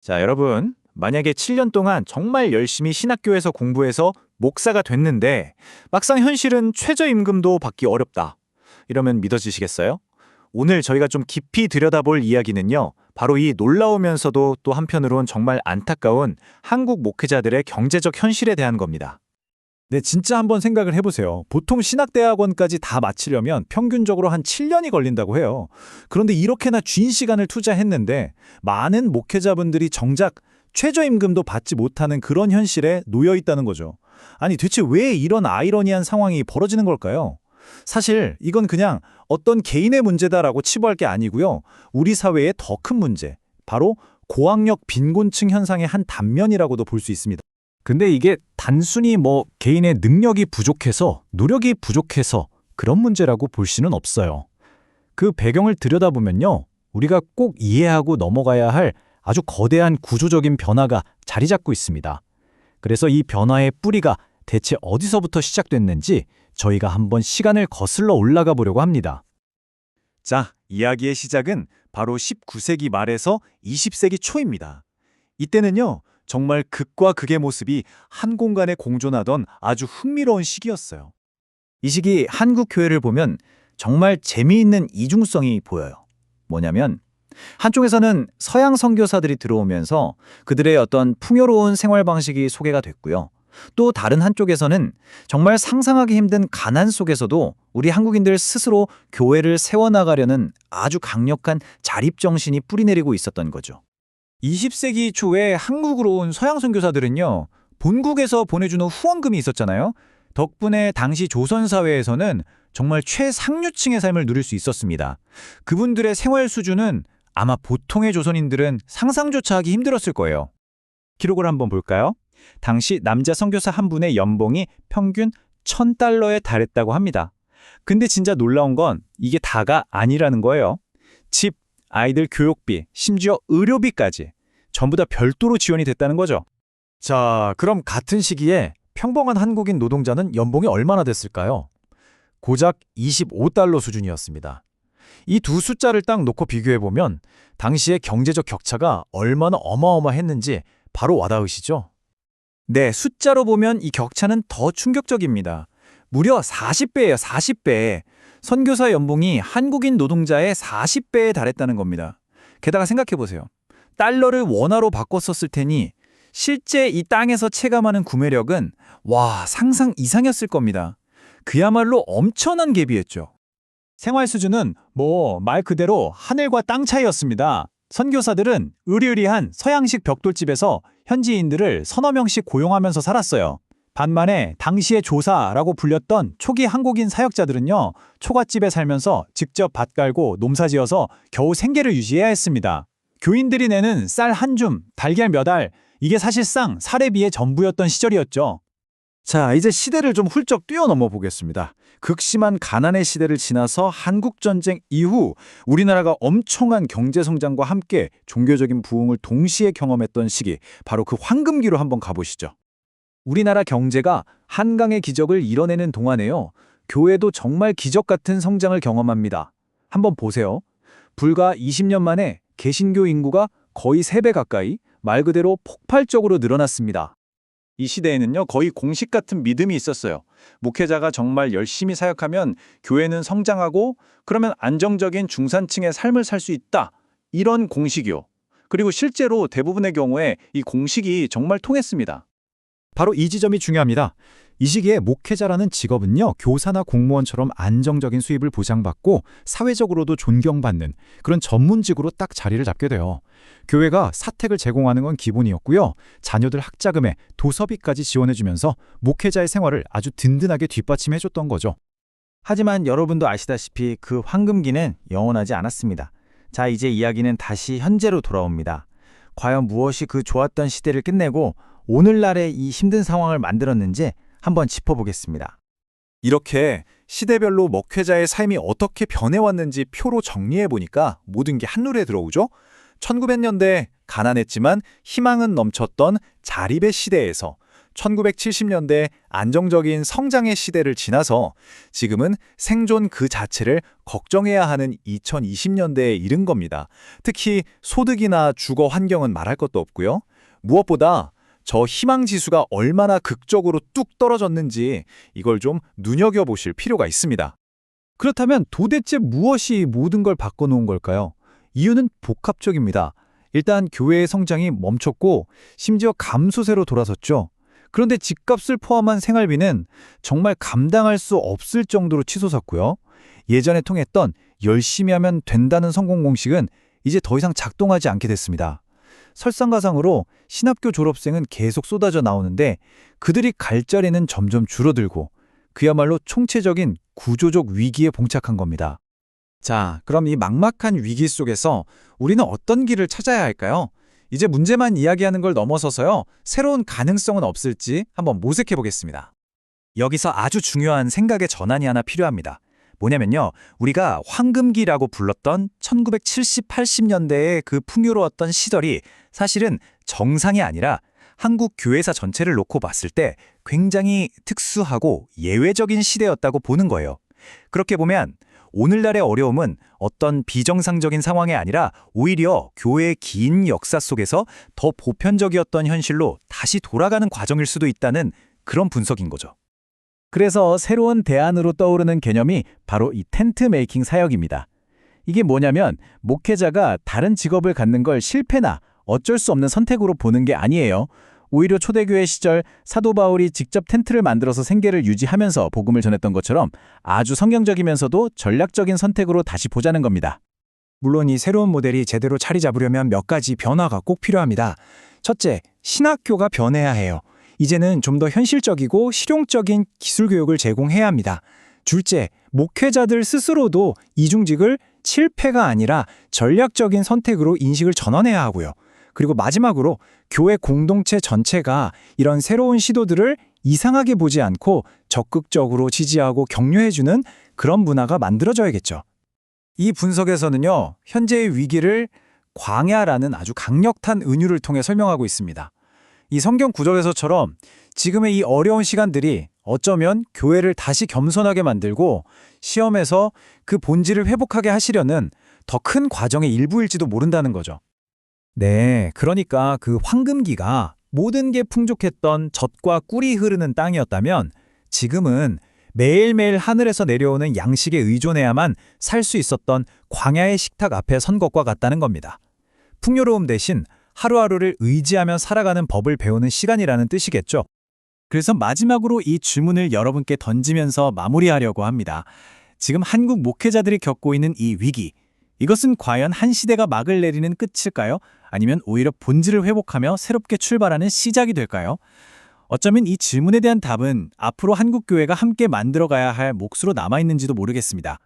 자, 여러분. 만약에 7년 동안 정말 열심히 신학교에서 공부해서 목사가 됐는데 막상 현실은 최저임금도 받기 어렵다. 이러면 믿어지시겠어요? 오늘 저희가 좀 깊이 들여다볼 이야기는요. 바로 이 놀라우면서도 또 한편으론 정말 안타까운 한국 목회자들의 경제적 현실에 대한 겁니다. 네, 진짜 한번 생각을 해보세요. 보통 신학대학원까지 다 마치려면 평균적으로 한 7년이 걸린다고 해요. 그런데 이렇게나 긴 시간을 투자했는데 많은 목회자분들이 정작 최저임금도 받지 못하는 그런 현실에 놓여 있다는 거죠. 아니, 대체 왜 이런 아이러니한 상황이 벌어지는 걸까요? 사실 이건 그냥 어떤 개인의 문제다라고 치부할 게 아니고요. 우리 사회의 더 큰 문제, 바로 고학력 빈곤층 현상의 한 단면이라고도 볼 수 있습니다. 근데 이게 단순히 뭐 개인의 능력이 부족해서, 노력이 부족해서 그런 문제라고 볼 수는 없어요. 그 배경을 들여다보면요. 우리가 꼭 이해하고 넘어가야 할 아주 거대한 구조적인 변화가 자리 잡고 있습니다. 그래서 이 변화의 뿌리가 대체 어디서부터 시작됐는지 저희가 한번 시간을 거슬러 올라가 보려고 합니다. 자, 이야기의 시작은 바로 19세기 말에서 20세기 초입니다. 이때는요, 정말 극과 극의 모습이 한 공간에 공존하던 아주 흥미로운 시기였어요. 이 시기 한국 교회를 보면 정말 재미있는 이중성이 보여요. 뭐냐면 한쪽에서는 서양 선교사들이 들어오면서 그들의 어떤 풍요로운 생활 방식이 소개가 됐고요. 또 다른 한쪽에서는 정말 상상하기 힘든 가난 속에서도 우리 한국인들 스스로 교회를 세워나가려는 아주 강력한 자립정신이 뿌리내리고 있었던 거죠. 20세기 초에 한국으로 온 서양 선교사들은요. 본국에서 보내주는 후원금이 있었잖아요. 덕분에 당시 조선 사회에서는 정말 최상류층의 삶을 누릴 수 있었습니다. 그분들의 생활 수준은 아마 보통의 조선인들은 상상조차 하기 힘들었을 거예요. 기록을 한번 볼까요? 당시 남자 선교사 한 분의 연봉이 평균 1000달러에 달했다고 합니다. 근데 진짜 놀라운 건 이게 다가 아니라는 거예요. 집, 아이들 교육비, 심지어 의료비까지 전부 다 별도로 지원이 됐다는 거죠. 자, 그럼 같은 시기에 평범한 한국인 노동자는 연봉이 얼마나 됐을까요? 고작 25달러 수준이었습니다. 이 두 숫자를 딱 놓고 비교해보면 당시의 경제적 격차가 얼마나 어마어마했는지 바로 와닿으시죠? 네, 숫자로 보면 이 격차는 더 충격적입니다. 무려 40배예요, 40배. 선교사 연봉이 한국인 노동자의 40배에 달했다는 겁니다. 게다가 생각해보세요. 달러를 원화로 바꿨었을 테니 실제 이 땅에서 체감하는 구매력은 와, 상상 이상이었을 겁니다. 그야말로 엄청난 갭이었죠. 생활 수준은 뭐 말 그대로 하늘과 땅 차이였습니다. 선교사들은 으리으리한 서양식 벽돌집에서 현지인들을 서너 명씩 고용하면서 살았어요. 반면에 당시의 조사라고 불렸던 초기 한국인 사역자들은요, 초가집에 살면서 직접 밭 갈고 농사지어서 겨우 생계를 유지해야 했습니다. 교인들이 내는 쌀 한 줌, 달걀 몇 알, 이게 사실상 사례비의 전부였던 시절이었죠. 자, 이제 시대를 좀 훌쩍 뛰어넘어 보겠습니다. 극심한 가난의 시대를 지나서 한국전쟁 이후 우리나라가 엄청난 경제성장과 함께 종교적인 부흥을 동시에 경험했던 시기, 바로 그 황금기로 한번 가보시죠. 우리나라 경제가 한강의 기적을 이뤄내는 동안에요. 교회도 정말 기적 같은 성장을 경험합니다. 한번 보세요. 불과 20년 만에 개신교 인구가 거의 3배 가까이 말 그대로 폭발적으로 늘어났습니다. 이 시대에는요, 거의 공식 같은 믿음이 있었어요. 목회자가 정말 열심히 사역하면 교회는 성장하고 그러면 안정적인 중산층의 삶을 살 수 있다. 이런 공식이요. 그리고 실제로 대부분의 경우에 이 공식이 정말 통했습니다. 바로 이 지점이 중요합니다. 이 시기에 목회자라는 직업은요, 교사나 공무원처럼 안정적인 수입을 보장받고 사회적으로도 존경받는 그런 전문직으로 딱 자리를 잡게 돼요. 교회가 사택을 제공하는 건 기본이었고요. 자녀들 학자금에 도서비까지 지원해주면서 목회자의 생활을 아주 든든하게 뒷받침해줬던 거죠. 하지만 여러분도 아시다시피 그 황금기는 영원하지 않았습니다. 자, 이제 이야기는 다시 현재로 돌아옵니다. 과연 무엇이 그 좋았던 시대를 끝내고 오늘날의 이 힘든 상황을 만들었는지 한번 짚어보겠습니다. 이렇게 시대별로 목회자의 삶이 어떻게 변해왔는지 표로 정리해보니까 모든 게 한눈에 들어오죠? 1900년대 가난했지만 희망은 넘쳤던 자립의 시대에서 1970년대 안정적인 성장의 시대를 지나서 지금은 생존 그 자체를 걱정해야 하는 2020년대에 이른 겁니다. 특히 소득이나 주거 환경은 말할 것도 없고요. 무엇보다 저 희망 지수가 얼마나 극적으로 뚝 떨어졌는지 이걸 좀 눈여겨보실 필요가 있습니다. 그렇다면 도대체 무엇이 모든 걸 바꿔놓은 걸까요? 이유는 복합적입니다. 일단 교회의 성장이 멈췄고 심지어 감소세로 돌아섰죠. 그런데 집값을 포함한 생활비는 정말 감당할 수 없을 정도로 치솟았고요. 예전에 통했던 열심히 하면 된다는 성공 공식은 이제 더 이상 작동하지 않게 됐습니다. 설상가상으로 신학교 졸업생은 계속 쏟아져 나오는데 그들이 갈 자리는 점점 줄어들고 그야말로 총체적인 구조적 위기에 봉착한 겁니다. 자, 그럼 이 막막한 위기 속에서 우리는 어떤 길을 찾아야 할까요? 이제 문제만 이야기하는 걸 넘어서서요, 새로운 가능성은 없을지 한번 모색해 보겠습니다. 여기서 아주 중요한 생각의 전환이 하나 필요합니다. 뭐냐면요, 우리가 황금기라고 불렀던 1970, 80년대의 그 풍요로웠던 시절이 사실은 정상이 아니라 한국 교회사 전체를 놓고 봤을 때 굉장히 특수하고 예외적인 시대였다고 보는 거예요. 그렇게 보면 오늘날의 어려움은 어떤 비정상적인 상황이 아니라 오히려 교회의 긴 역사 속에서 더 보편적이었던 현실로 다시 돌아가는 과정일 수도 있다는 그런 분석인 거죠. 그래서 새로운 대안으로 떠오르는 개념이 바로 이 텐트 메이킹 사역입니다. 이게 뭐냐면 목회자가 다른 직업을 갖는 걸 실패나 어쩔 수 없는 선택으로 보는 게 아니에요. 오히려 초대교회 시절 사도 바울이 직접 텐트를 만들어서 생계를 유지하면서 복음을 전했던 것처럼 아주 성경적이면서도 전략적인 선택으로 다시 보자는 겁니다. 물론 이 새로운 모델이 제대로 자리 잡으려면 몇 가지 변화가 꼭 필요합니다. 첫째, 신학교가 변해야 해요. 이제는 좀 더 현실적이고 실용적인 기술 교육을 제공해야 합니다. 둘째, 목회자들 스스로도 이중직을 실패가 아니라 전략적인 선택으로 인식을 전환해야 하고요. 그리고 마지막으로 교회 공동체 전체가 이런 새로운 시도들을 이상하게 보지 않고 적극적으로 지지하고 격려해주는 그런 문화가 만들어져야겠죠. 이 분석에서는요, 현재의 위기를 광야라는 아주 강력한 은유를 통해 설명하고 있습니다. 이 성경 구절에서처럼 지금의 이 어려운 시간들이 어쩌면 교회를 다시 겸손하게 만들고 시험에서 그 본질을 회복하게 하시려는 더 큰 과정의 일부일지도 모른다는 거죠. 네, 그러니까 그 황금기가 모든 게 풍족했던 젖과 꿀이 흐르는 땅이었다면 지금은 매일매일 하늘에서 내려오는 양식에 의존해야만 살 수 있었던 광야의 식탁 앞에 선 것과 같다는 겁니다. 풍요로움 대신 하루하루를 의지하며 살아가는 법을 배우는 시간이라는 뜻이겠죠. 그래서 마지막으로 이 질문을 여러분께 던지면서 마무리하려고 합니다. 지금 한국 목회자들이 겪고 있는 이 위기, 이것은 과연 한 시대가 막을 내리는 끝일까요? 아니면 오히려 본질을 회복하며 새롭게 출발하는 시작이 될까요? 어쩌면 이 질문에 대한 답은 앞으로 한국 교회가 함께 만들어가야 할 몫으로 남아있는지도 모르겠습니다.